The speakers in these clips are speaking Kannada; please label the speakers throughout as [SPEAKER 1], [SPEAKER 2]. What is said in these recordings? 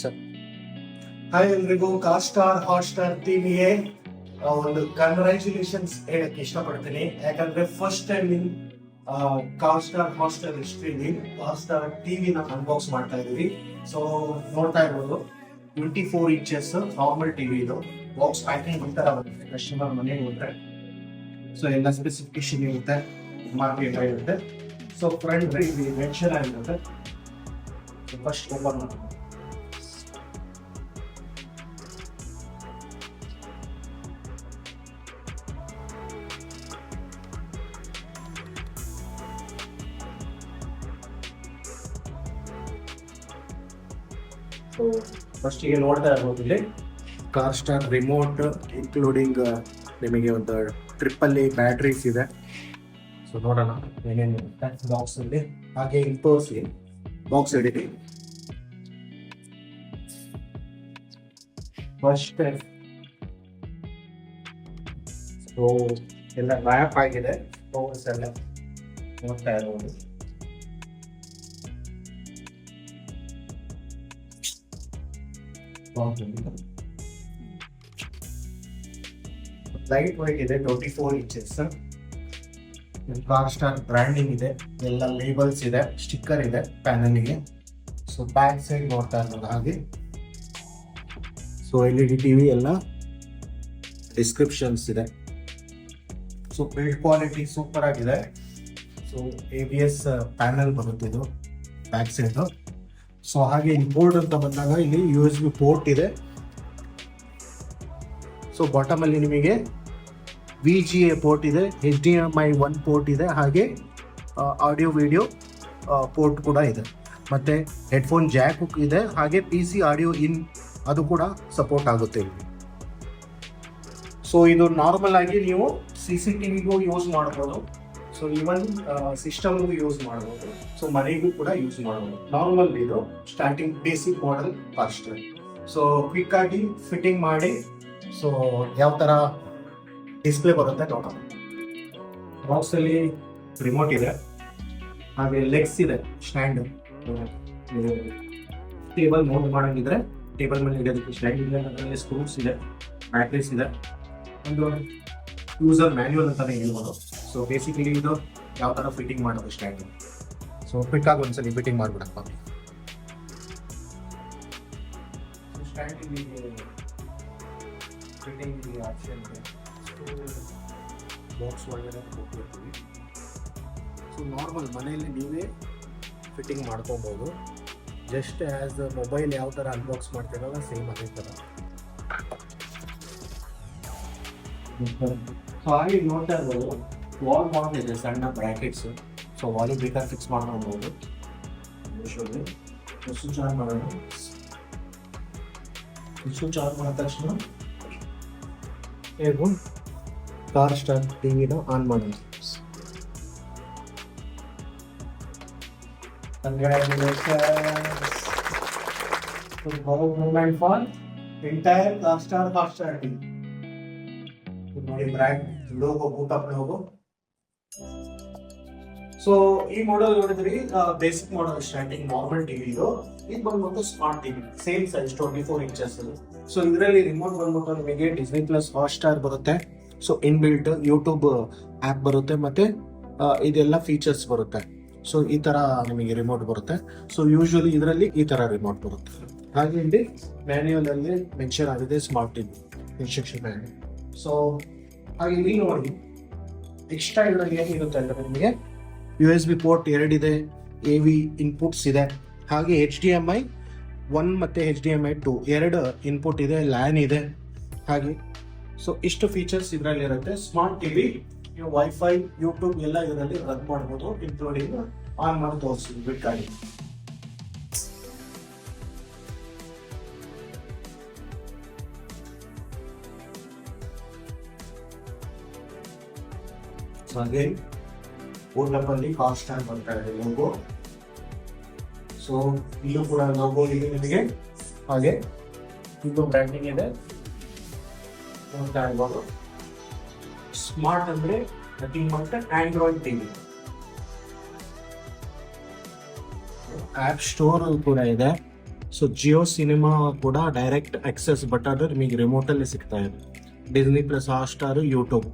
[SPEAKER 1] ಸರ್
[SPEAKER 2] ಹಾಯ್ ಎಲ್ರಿಗೂ. ಕಾಸ್ಟಾರ್ ಹಾಟ್ಸ್ಟಾರ್ ಟಿವಿಗೆ ಒಂದು ಕಂಗ್ರ್ಯಾಚುಲೇಷನ್ಸ್ ಹೇಳಕ್ ಇಷ್ಟಪಡ್ತೀನಿ. ಯಾಕಂದ್ರೆ ಫಸ್ಟ್ ಟೈಮ್ ಇನ್ ಕಾಸ್ಟಾರ್ ಹಾಟ್ಸ್ಟಾರ್ ಹಿಸ್ಟ್ರಿಲಿ ಕಾಸ್ಟಾರ್ ಟಿವಿನ ಅನ್ಬಾಕ್ಸ್ ಮಾಡ್ತಾ ಇದೀವಿ ಸೊ ನೋಡ್ತಾ ಇರ್ಬೋದು. Twenty four inches normal TV ಇದು. ಬಾಕ್ಸ್ ಪ್ಯಾಕಿಂಗ್ ಒಂಥರ ಬರುತ್ತೆ. ಕಸ್ಟಮರ್ ಮನೆಗೆ ಹೋದ್ರೆ. ಸೊ ಎಲ್ಲ ಸ್ಪೆಸಿಫಿಕೇಶನ್ ಇರುತ್ತೆ. ಮಾರ್ಕೆಟ್ ಇರುತ್ತೆ. ಸೊ ಫ್ರಂಟ್ ಇಲ್ಲಿ ಮೆನ್ಷನ್ ಆಗಿರುತ್ತೆ. ಫಸ್ಟ್ ಓಪನ್ ಮಾಡಿ ಫಸ್ಟಿಗೆ ನೋಡ್ತಾ ಇರ್ಬೋದು ಇಲ್ಲಿ. ಕಾರ್ ಸ್ಟಾರ್ ರಿಮೋಟ್ ಇನ್ಕ್ಲೂಡಿಂಗ್ ನಿಮಗೆ ಒಂದು ಟ್ರಿಪ್ಪಲ್ಲಿ ಬ್ಯಾಟ್ರೀಸ್ ಇದೆ. ಸೊ ನೋಡೋಣ ಏನೇನು ಬಾಕ್ಸ್ ಅಲ್ಲಿ. ಹಾಗೆ ಇಲ್ಲಿ ಬಾಕ್ಸ್ ಹಿಡಿದಿ ಫಸ್ಟ್ ಸೊ ಎಲ್ಲ ರ್ಯಾಪ್ ಆಗಿದೆ. ಎಲ್ಲ ನೋಡ್ತಾ ಇರ್ಬೋದು. ಲೈಟ್ ವೈಟ್ ಇದೆ twenty four inches star branding ಇದೆ, ಎಲ್ಲ ಲೇಬಲ್ಸ್ ಇದೆ ಸ್ಟಿಕ್ಕರ್ ಇದೆ ಪ್ಯಾನಲ್ಗೆ ಸೊ ಬ್ಯಾಕ್ ಸೈಡ್ ನೋಡ್ತಾ ಇರೋದು ಹಾಗೆ. So L E D TV ಎಲ್ಲ ಡಿಸ್ಕ್ರಿಪ್ಷನ್ಸ್ ಇದೆ. ಸೊ ಬಿಲ್ಡ್ ಕ್ವಾಲಿಟಿ ಸೂಪರ್ ಆಗಿದೆ. So A B S panel ಬರುತ್ತೆ ಇದು ಬ್ಯಾಕ್ ಸೈಡ್ ಸೊ ಹಾಗೆ ಇಂಪೋರ್ಟ್ ಅಂತ ಬಂದಾಗ ಇಲ್ಲಿ ಯು ಎಸ್ ಬಿ ಪೋರ್ಟ್ ಇದೆ. ಸೊ ಬಾಟಮ್ ಅಲ್ಲಿ ನಿಮಗೆ ವಿ ಜಿ ಎ ಪೋರ್ಟ್ ಇದೆ H D M I one port ಇದೆ, ಹಾಗೆ ಆಡಿಯೋ ವಿಡಿಯೋ ಪೋರ್ಟ್ ಕೂಡ ಇದೆ. ಮತ್ತೆ ಹೆಡ್ಫೋನ್ ಜಾಕ್ ಇದೆ, ಹಾಗೆ ಪಿ ಸಿ ಆಡಿಯೋ ಇನ್ ಅದು ಕೂಡ ಸಪೋರ್ಟ್ ಆಗುತ್ತೆ ಇಲ್ಲಿ. ಸೊ ಇದು ನಾರ್ಮಲ್ ಆಗಿ ನೀವು ಸಿ ಸಿ ಟಿವಿಗೂ ಯೂಸ್ ಮಾಡ್ಬೋದು. ಸೊ ಇವನ್ ಸಿಸ್ಟಮ್ಗೂ ಯೂಸ್ ಮಾಡ್ಬೋದು. ಸೊ ಮನೆಗೂ ಕೂಡ ಯೂಸ್ ಮಾಡ್ಬೋದು. ನಾರ್ಮಲ್ ಇದು starting basic model first so quick ಆಗಿ ಫಿಟ್ಟಿಂಗ್ ಮಾಡಿ ಸೊ ಯಾವ ತರ ಡಿಸ್ಪ್ಲೇ ಬರುತ್ತೆ ನೋಡೋಣ. ಬಾಕ್ಸ್ ಅಲ್ಲಿ ರಿಮೋಟ್ ಇದೆ. ಹಾಗೆ ಲೆಗ್ಸ್ ಇದೆ ಸ್ಟ್ಯಾಂಡ್ ಟೇಬಲ್ ಮೌಂಟ್ ಮಾಡಂಗಿದ್ರೆ ಟೇಬಲ್ ಮೇಲೆ ಇಡೋದಕ್ಕೆ ಸ್ಟ್ಯಾಂಡ್ ಇದೆ, ಅದರಲ್ಲಿ ಸ್ಕ್ರೂಸ್ ಇದೆ ಬ್ಯಾಟ್ರೀಸ್ ಇದೆ. ಒಂದು ಯೂಸರ್ ಮ್ಯಾನ್ಯುವಲ್ ಅಂತಾನೆ ಹೇಳ್ಬೋದು. ಸೊ ಬೇಸಿಕಲಿ ಇದು ಯಾವ ಥರ ಫಿಟ್ಟಿಂಗ್ ಮಾಡೋದು ಸ್ಟ್ಯಾಂಡ್ ಸೊ ಕ್ವಿಕ್ ಆಗಿ ಒಂದ್ಸಲಿ ಫಿಟ್ಟಿಂಗ್ ಮಾಡ್ಬಿಡಪ್ಪ ಫಿಟ್ಟಿಂಗ್ ಆಪ್ಷನ್ ಇದೆ ಬಾಕ್ಸ್ ಒಳಗಡೆ ಹೋಗ್ತಿರ್ತೀವಿ ಸೊ ನಾರ್ಮಲ್ ಮನೆಯಲ್ಲಿ ನೀವೇ ಫಿಟ್ಟಿಂಗ್ ಮಾಡ್ಕೊಬೋದು. ಜಸ್ಟ್ ಆ್ಯಸ್ ಮೊಬೈಲ್ ಯಾವ ಥರ ಅನ್ಬಾಕ್ಸ್ ಮಾಡ್ತೀರಲ್ಲ ಸೇಮ್ ಅದೇ ಥರ ಸೊ ಹಾಗೆ ನೋಡ್ತಾ ಇರ್ಬೋದು. ವಾಲ್ ಮೌಂಟ್ ಇದೆ ಸಣ್ಣ ಬ್ರ್ಯಾಕೆಟ್ಸ್ ಸೊ ವಾಲಿ ಬೇಕಾದ್ರೆ ಫಿಕ್ಸ್ ಮಾಡ್ಕೊಬೋದು ಸ್ವಿಚ್ ಆನ್ ಮಾಡೋಣ ಸ್ವಿಚ್ ಆನ್ ಮಾಡಿದ ತಕ್ಷಣ ಹೇಗೂ ಕಾರ್ ಸ್ಟಾರ್ ಟಿವಿನ ಆನ್ ಮಾಡೋಣ Congratulations. Good moment for entire car star car star team. ನೋಡಿ brand logo boot up logo so ಈ ಮಾಡೆಲ್ ನೋಡಿದ್ರಿ basic model starting normal TV ಇದು. ಇದು ಬಂದ್ಬಿಟ್ಟು smart TV same size twenty four inches so ಇದರಲ್ಲಿ ರಿಮೋಟ್ ಬಂದ್ಬಿಟ್ಟು ನಿಮಗೆ ಡಿಸ್ನಿ ಪ್ಲಸ್ ಹಾಟ್ ಸ್ಟಾರ್ ಬರುತ್ತೆ. So in built YouTube app ಬರುತ್ತೆ ಮತ್ತೆ ಇದೆಲ್ಲ ಫೀಚರ್ಸ್ ಬರುತ್ತೆ. ಸೊ ಈ ತರ ನಿಮಗೆ ರಿಮೋಟ್ ಬರುತ್ತೆ. ಸೊ ಯೂಶುವಲಿ ಇದರಲ್ಲಿ ಈ ತರ ರಿಮೋಟ್ ಬರುತ್ತೆ. ಹಾಗೆ ಇಲ್ಲಿ ಮ್ಯಾನ್ಯುಯಲ್ ಅಲ್ಲಿ ಮೆನ್ಷನ್ ಆಗಿದೆ smart TV instruction manual so ಹಾಗೆ ಇಲ್ಲಿ ನೋಡಿ ಎಕ್ಸ್ಟ್ರಾ ಇದರಲ್ಲಿ ಏನಿರುತ್ತೆ ಅಂದ್ರೆ ನಿಮಗೆ ಯು ಎಸ್ ಬಿ ಪೋರ್ಟ್ ಎರಡಿದೆ ಎ ವಿ ಇನ್ಪುಟ್ಸ್ ಇದೆ. ಹಾಗೆ H D M I one ಮತ್ತು H D M I two ಎರಡು ಇನ್ಪುಟ್ ಇದೆ ಲ್ಯಾನ್ ಇದೆ. ಹಾಗೆ. ಸೊ ಇಷ್ಟು ಫೀಚರ್ಸ್ ಇದರಲ್ಲಿ ಇರುತ್ತೆ. ಸ್ಮಾರ್ಟ್ ಟಿವಿ ನೀವು ವೈಫೈ ಯೂಟ್ಯೂಬ್ ಎಲ್ಲ ಇದರಲ್ಲಿ ರನ್ ಮಾಡ್ಬೋದು ಇನ್ಕ್ಲೂಡಿಂಗ್ ಆನ್ ಮಾಡಿ ತೋರಿಸ್ತೀವಿ ಬಿಟ್ಟಾಗಿ. ಹಾಗೆ ಅಲ್ಲಿ ಕಾಸ್ಟ್ ಅಂತ ಬರ್ತಾ ಇದೆ ಲೋಗೋ ಸೊ ಇಲ್ಲೂ ಕೂಡ ಲೋಗೋ ಇದೆ ನಿಮಗೆ ಹಾಗೆ ಇದು ಬ್ರ್ಯಾಂಡಿಂಗ್ ಇದೆ. ನೋಡ್ತಾ ಇರ್ಬೋದು. ಸ್ಮಾರ್ಟ್ ಅಂದ್ರೆ nothing but Android TV app store ಕೂಡ ಇದೆ. ಸೊ ಜಿಯೋ ಸಿನಿಮಾ ಕೂಡ ಡೈರೆಕ್ಟ್ ಆಕ್ಸೆಸ್ ಬಟನ್ ನಿಮಗೆ ರಿಮೋಟಲ್ಲಿ ಸಿಗ್ತಾ ಇದೆ. Disney plus Hotstar YouTube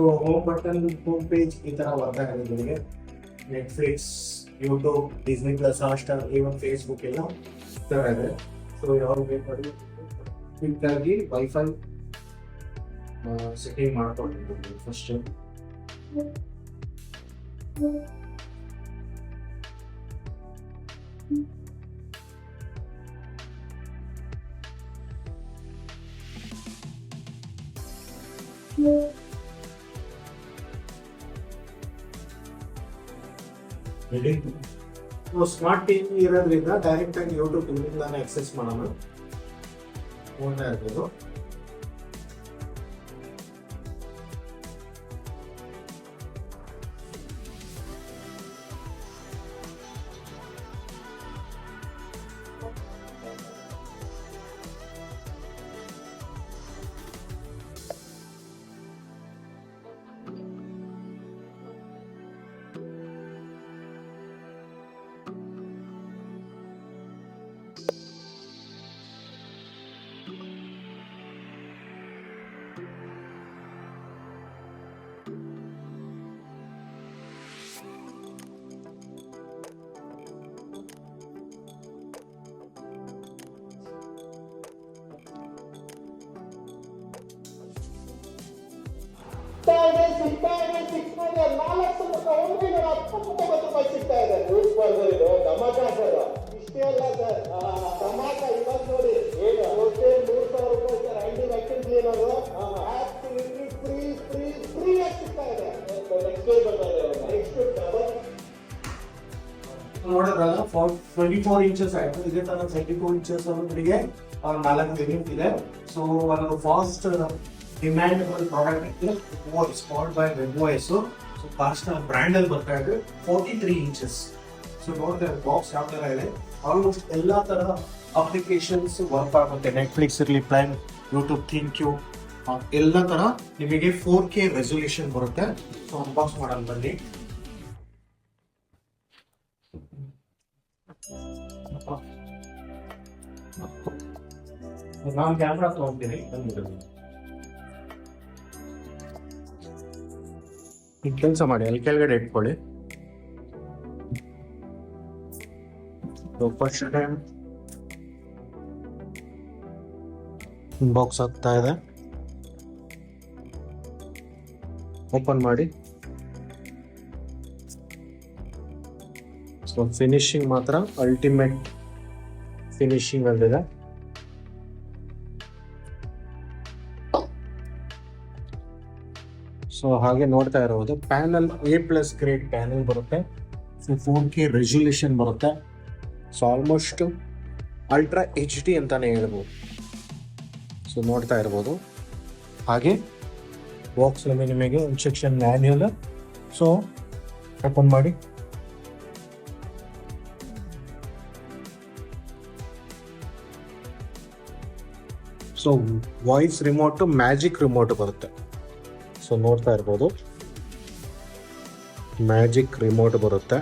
[SPEAKER 2] so home button home page ಈ ತರ ಬರ್ತಾ ಇದೆ ನಿಮಗೆ Netflix YouTube Disney plus Hotstar even Facebook ಎಲ್ಲ ಈ ತರ ಇದೆ ಸೊ ಯಾರು ಬೇಕಾದ್ರೂ ಕ್ವಿಕ್ ಆಗಿ ವೈಫೈ ಸೆಟ್ಟಿಂಗ್ ಮಾಡ್ಕೊಂಡಿದ್ದೀನಿ ಫಸ್ಟ್ ಸ್ಮಾರ್ಟ್ ಟಿವಿ ಇರೋದ್ರಿಂದ ಡೈರೆಕ್ಟ್ ಆಗಿ ಯೂಟ್ಯೂಬ್ ಇಲ್ಲಿಂದಾನೆ ಆಕ್ಸೆಸ್ ಮಾಡೋಣ. ನೋಡ್ತಾ ಇರ್ಬೋದು
[SPEAKER 1] ಸಿಗ್ತಾ ಇದೆ ಸಿಗ್ತಾ ಇದೆ ಸಿಗ್ತಾ ಇದೆ ನಾಲ್ಕು ಸಾವಿರದ ಒಂಬೈನೂರ ಹತ್ತೊಂಬತ್ತು ರೂಪಾಯಿ ಸಿಗ್ತಾ ಇದೆ ಇದು ಸರ್ ಇಷ್ಟೇ ಅಲ್ಲ ಸರ್ ಇವಾಗ ನೋಡಿ ಏನು? ಹೋಟೆಲ್ ಮೂರು ಸಾವಿರ ರೂಪಾಯಿ sir ID vaccine cleaner activity free free free ಆಗಿ ಸಿಗ್ತಾ ಇದೆ. ನೆಕ್ಸ್ಟ್ ಬರ್ತಾ ಇದೆ ನೆಕ್ಸ್ಟ್ ಡಬಲ್
[SPEAKER 2] ನೋಡಿದ್ರಲ್ಲ ಫಾರ್ ಟ್ವೆಂಟಿ ಫೋರ್ ಇಂಚಸ್ ಆಯಿತು. ಇದೇ ತರ ಟ್ವೆಂಟಿ ಫೋರ್ ಇಂಚಸ್ ನಿಮಗೆ ನಾಲ್ಕು ವೇರಿಯಂಟ್ ಇದೆ. ಸೊ ಒಂದು ಫಾಸ್ಟ್ ಡಿಮ್ಯಾಂಡಬಲ್ ಪ್ರಾಡಕ್ಟ್ ಇದೆ voice called by web voice so fast brand ಅಲ್ಲಿ ಬರ್ತಾ ಇದೆ ಫೋರ್ಟಿ ತ್ರೀ ಇಂಚಸ್ ಸೊ ನೋಡಿದ್ರೆ ಬಾಕ್ಸ್ ಯಾವ ತರ ಇದೆ ಆಲ್ಮೋಸ್ಟ್ ಎಲ್ಲಾ ತರ ಅಪ್ಲಿಕೇಶನ್ಸ್ ವರ್ಕ್ ಆಗುತ್ತೆ ನೆಟ್ಫ್ಲಿಕ್ಸ್ ಇರಲಿ ಪ್ರೈಮ್ ಯೂಟ್ಯೂಬ್ ಥಿಂಕ್ ಯು ಎಲ್ಲ ತರ ನಿಮಗೆ ಫೋರ್ ಕೆ ರೆಸೊಲ್ಯೂಷನ್ ಬರುತ್ತೆ ಸೊ ಅನ್ಬಾಕ್ಸ್ ಮಾಡೋಣ ಬನ್ನಿ ನಾನು ಕ್ಯಾಮ್ರಾ ತಗೊಂತೀನಿ ಈಗ ಕೆಲಸ ಮಾಡಿ, ಅಲ್ಲಿ ಕೆಳಗಡೆ ಇಟ್ಕೊಳ್ಳಿ. ಫಸ್ಟ್ ಟೈಮ್ ಬಾಕ್ಸ್ ಆಗ್ತಾ ಇದೆ. ಓಪನ್ ಮಾಡಿ. ಸೊ ಫಿನಿಶಿಂಗ್ ಮಾತ್ರ ಅಲ್ಟಿಮೇಟ್ ಫಿನಿಶಿಂಗ್ ಅಲ್ಲಿದೆ. ಸೊ ಹಾಗೆ ನೋಡ್ತಾ ಇರೋದು. Panel A plus grade panel ಬರುತ್ತೆ. ಸೊ ಫೋರ್ ಕೆ ರೆಸೊಲ್ಯೂಷನ್ ಬರುತ್ತೆ. So almost ultra H D ಅಂತಾನೆ ಹೇಳ್ಬೋದು. ಸೊ ನೋಡ್ತಾ ಇರ್ಬೋದು. ಹಾಗೆ ಬಾಕ್ಸ್ ನಿಮಗೆ ಇನ್ಸ್ಟ್ರಕ್ಷನ್ ಮ್ಯಾನ್ಯುಯಲ್ ಸೊ ಓಪನ್ ಮಾಡಿ. So voice remote magic remote ಬರುತ್ತೆ. ಸೊ ನೋಡ್ತಾ ಇರ್ಬೋದು. ಮ್ಯಾಜಿಕ್ ರಿಮೋಟ್ ಬರುತ್ತೆ.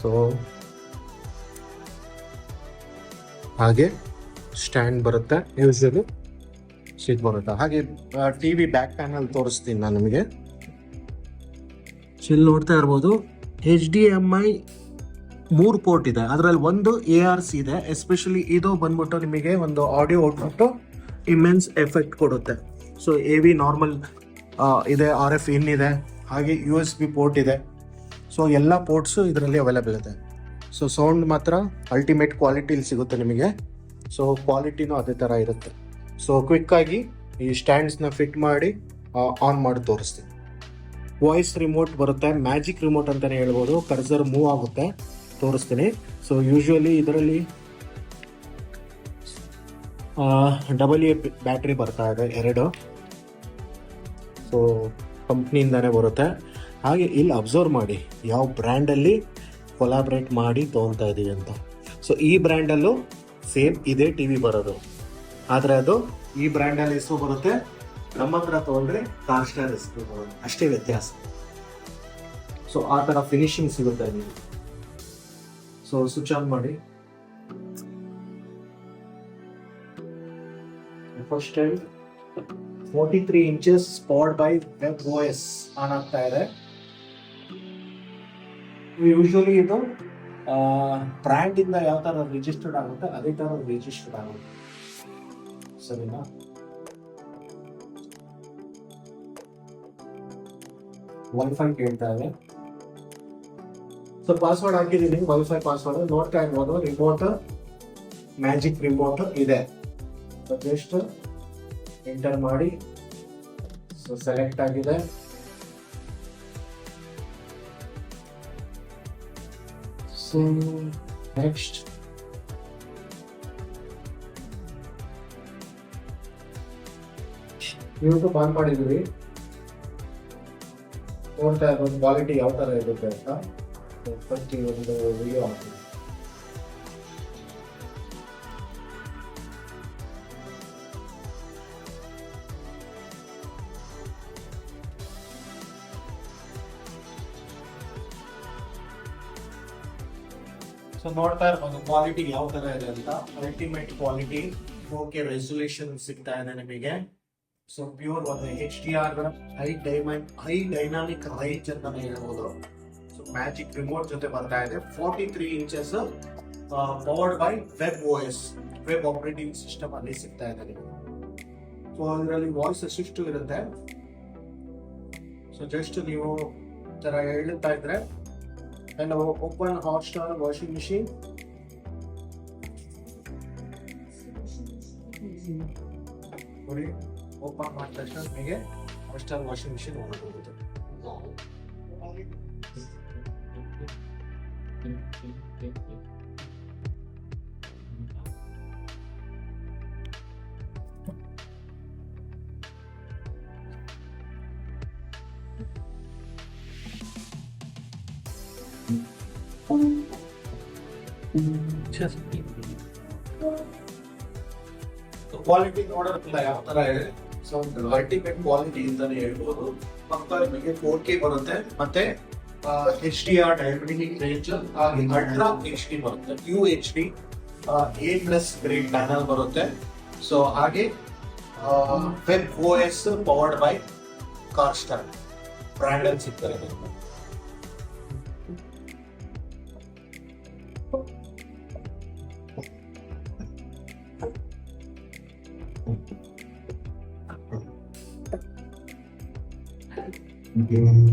[SPEAKER 2] ಸೊ ಹಾಗೆ ಸ್ಟ್ಯಾಂಡ್ ಬರುತ್ತೆ. ಯೂಸಲಿ ಸೀಟ್ ಬರುತ್ತೆ. ಹಾಗೆ ಟಿ ವಿ ಬ್ಯಾಕ್ ಪ್ಯಾನಲ್ ತೋರಿಸ್ತೀನಿ ನಾನು ನಿಮಗೆ. ಇಲ್ಲಿ ನೋಡ್ತಾ ಇರ್ಬೋದು. ಎಚ್ ಡಿ ಎಂ ಐ ಮೂರು ಪೋರ್ಟ್ ಇದೆ. ಅದರಲ್ಲಿ ಒಂದು ಎ ಆರ್ ಸಿ ಇದೆ. ಎಸ್ಪೆಷಲಿ ಇದು ಬಂದ್ಬಿಟ್ಟು ನಿಮಗೆ ಒಂದು ಆಡಿಯೋ ಔಟ್ಬಿಟ್ಟು ಇಮೆನ್ಸ್ ಎಫೆಕ್ಟ್ ಕೊಡುತ್ತೆ. ಸೊ ಎ ವಿ ನಾರ್ಮಲ್ ಇದೆ ಆರ್ ಎಫ್ ಇನ್ ಇದೆ. ಹಾಗೆ ಯು ಎಸ್ ಬಿ ಪೋರ್ಟ್ ಇದೆ. ಸೊ ಎಲ್ಲ ಪೋರ್ಟ್ಸು ಇದರಲ್ಲಿ ಅವೈಲೇಬಲ್ ಇದೆ. ಸೊ ಸೌಂಡ್ ಮಾತ್ರ ಅಲ್ಟಿಮೇಟ್ ಕ್ವಾಲಿಟಿಲಿ ಸಿಗುತ್ತೆ ನಿಮಗೆ. ಸೊ ಕ್ವಾಲಿಟಿನೂ ಅದೇ ಥರ ಇರುತ್ತೆ. ಸೊ ಕ್ವಿಕ್ಕಾಗಿ ಈ ಸ್ಟ್ಯಾಂಡ್ಸ್ನ ಫಿಟ್ ಮಾಡಿ ಆನ್ ಮಾಡಿ ತೋರಿಸ್ತೀನಿ. ವಾಯ್ಸ್ ರಿಮೋಟ್ ಬರುತ್ತೆ. ಮ್ಯಾಜಿಕ್ ರಿಮೋಟ್ ಅಂತಲೇ ಹೇಳ್ಬೋದು. ಕರ್ಸರ್ ಮೂವ್ ಆಗುತ್ತೆ. ತೋರಿಸ್ತೀನಿ. ಸೊ ಯೂಶ್ವಲಿ ಇದರಲ್ಲಿ ಡಬಲ್ ಎ ಬ್ಯಾಟ್ರಿ ಬರ್ತಾ ಇದೆ, ಎರಡು. ಸೊ ಕಂಪ್ನಿಯಿಂದಾನೇ ಬರುತ್ತೆ. ಹಾಗೆ ಇಲ್ಲಿ ಅಬ್ಸರ್ವ್ ಮಾಡಿ, ಯಾವ ಬ್ರ್ಯಾಂಡಲ್ಲಿ ಕೊಲಾಬ್ರೇಟ್ ಮಾಡಿ ತೊಗೊತಾ ಇದ್ದೀವಿ ಅಂತ. ಸೊ ಈ ಬ್ರ್ಯಾಂಡಲ್ಲೂ ಸೇಮ್ ಇದೇ ಟಿ ವಿ ಬರೋದು. ಆದರೆ ಅದು ಈ ಬ್ರ್ಯಾಂಡಲ್ಲಿ ಹೆಸರು ಬರುತ್ತೆ? ನಮ್ಮ ಹತ್ರ ತೊಗೊಂಡ್ರೆ ಕಾರ್ ಸ್ಟಾರ್ ಹೆಸರು ಬರುತ್ತೆ? ಅಷ್ಟೇ ವ್ಯತ್ಯಾಸ. ಸೊ ಆ ಥರ ಫಿನಿಶಿಂಗ್ ಸಿಗುತ್ತೆ ನೀವು ಸೊ ಸ್ವಿಚ್ ಆನ್ ಮಾಡಿ. First time forty three inches powered by web O on ಆಗ್ತಾ ಇದೆ ಯೂಶಲಿ ಇದು ಬ್ರ್ಯಾಂಡ್ ಇಂದ ಯಾವ ತರ ರಿಜಿಸ್ಟರ್ಡ್ ಆಗುತ್ತೆ, ಅದೇ ತರ ರಿಜಿಸ್ಟರ್ಡ್ ಆಗುತ್ತೆ. ಸರಿನಾ? ವೈಫೈ ಕೇಳ್ತಾ ಇದೆ. ಸೊ ಪಾಸ್ವರ್ಡ್ ಹಾಕಿದ್ದೀನಿ ವೈಫೈ ಪಾಸ್ವರ್ಡ್ ನೋಡ್ತಾ ಇರ್ಬೋದು ರಿಮೋಟ್ ಮ್ಯಾಜಿಕ್ ರಿಮೋಟ್ ಇದೆ. ಜಸ್ಟ್ ಎಂಟರ್ ಮಾಡಿ. ಸೊ ಸೆಲೆಕ್ಟ್ ಆಗಿದೆ. ಸೊ ನೆಕ್ಸ್ಟ್ ಯೂಟ್ಯೂಬ್ ಆನ್ ಮಾಡಿದ್ವಿ ನೋಡ್ತಾ ಇರೋದು ಕ್ವಾಲಿಟಿ ಯಾವ ತರ ಇರುತ್ತೆ ಅಂತ? ಫಸ್ಟ್ ಈ ಒಂದು ವಿಡಿಯೋ ಹಾಕ್ತೀನಿ. ಸೊ ನೋಡ್ತಾ ಇರ್ಬೋದು ಕ್ವಾಲಿಟಿ ಯಾವ ತರ ಇದೆ ಅಂತ? ಅಲ್ಟಿಮೇಟ್ ಕ್ವಾಲಿಟಿ ಓಕೆ ರೆಸೊಲ್ಯೂಷನ್ ಸಿಗ್ತಾ ಇದೆ ನಿಮಗೆ. ಸೊ ಪ್ಯೂರ್ ಒಂದು H D R high diamond high dynamic range ಅಂತಾನೆ ಹೇಳ್ಬೋದು. ಸೊ ಮ್ಯಾಜಿಕ್ ರಿಮೋಟ್ ಜೊತೆ ಬರ್ತಾ ಇದೆ. Forty three inches powered by web O S web operating system ಅಲ್ಲಿ ಸಿಗ್ತಾ ಇದೆ ನಿಮಗೆ. ಸೊ ಅದರಲ್ಲಿ ವಾಯ್ಸ್ ಅಸಿಸ್ಟು ಇರುತ್ತೆ. ಸೊ ಜಸ್ಟ್ ನೀವು ತರ ಹೇಳ್ತಾ ಇದ್ರೆ and open hot star washing machine. করে ওপেন হট প্রেশার মেগে হটস্টার ওয়াশিং মেশিন অন করে দেবে Thank you. ಆಗುತ್ತೆ ಕ್ವಾಲಿಟಿ ನೋಡೋದಿಲ್ಲ ಯಾವ ತರ ಇದೆ ಸೊ ಅಲ್ಟಿಮೇಟ್ ಕ್ವಾಲಿಟಿ ಅಂತಾನೆ ಹೇಳ್ಬೋದು. ಪಕ್ಕ ನಿಮಗೆ ಫೋರ್ ಕೆ ಬರುತ್ತೆ. ಮತ್ತೆ H D R diabetic range ultra H D ಬರುತ್ತೆ. U H D A plus grade panel ಬರುತ್ತೆ. ಸೊ ಹಾಗೆ web O S powered by car star brand ಅಲ್ಲಿ ಸಿಗ್ತಾರೆ ನಿಮ್ಗೆ.
[SPEAKER 3] Mm.